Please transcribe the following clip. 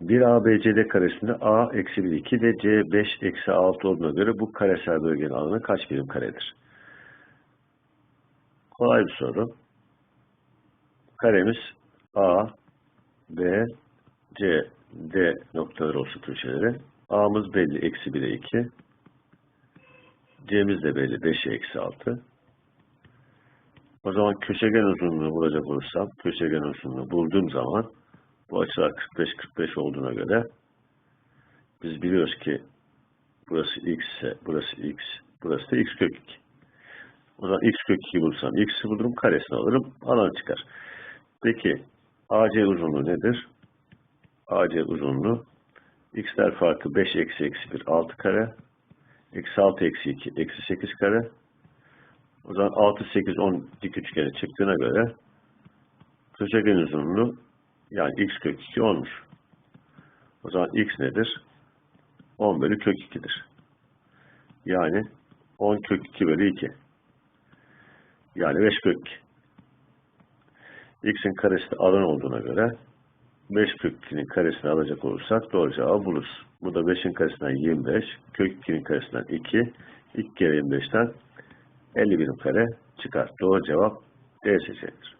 Bir ABCD karesinde A eksi 1 2 ve C 5 eksi 6 olduğuna göre bu karesel bölgenin alanı kaç birim karedir? Kolay bir soru. Karemiz A, B, C, D noktaları olsun köşeleri. A'mız belli eksi 1'e 2. C'miz de belli 5'e eksi 6. O zaman köşegen uzunluğunu bulacak olursam, köşegen uzunluğunu bulduğum zaman bu açılar 45-45 olduğuna göre biz biliyoruz ki burası x ise burası x, burası da x kök 2. O zaman x kök 2 bulursam x'i bulurum, karesini alırım, alan çıkar. Peki AC uzunluğu nedir? AC uzunluğu x'ler farkı 5 eksi eksi 1 6 kare eksi 6 eksi 2 eksi 8 kare o zaman 6 8 10 dik üçgeni çıktığına göre köşegen uzunluğu yani x kök 2 olmuş. O zaman x nedir? 10 bölü kök 2'dir. Yani 10 kök 2 bölü 2. Yani 5 kök 2. x'in karesi alan olduğuna göre 5 kök 2'nin karesini alacak olursak doğru cevabı buluruz. Bu da 5'in karesinden 25, kök 2'nin karesinden 2, 2 kere 25'ten 50 birim kare çıkar. Doğru cevap D seçeneğidir.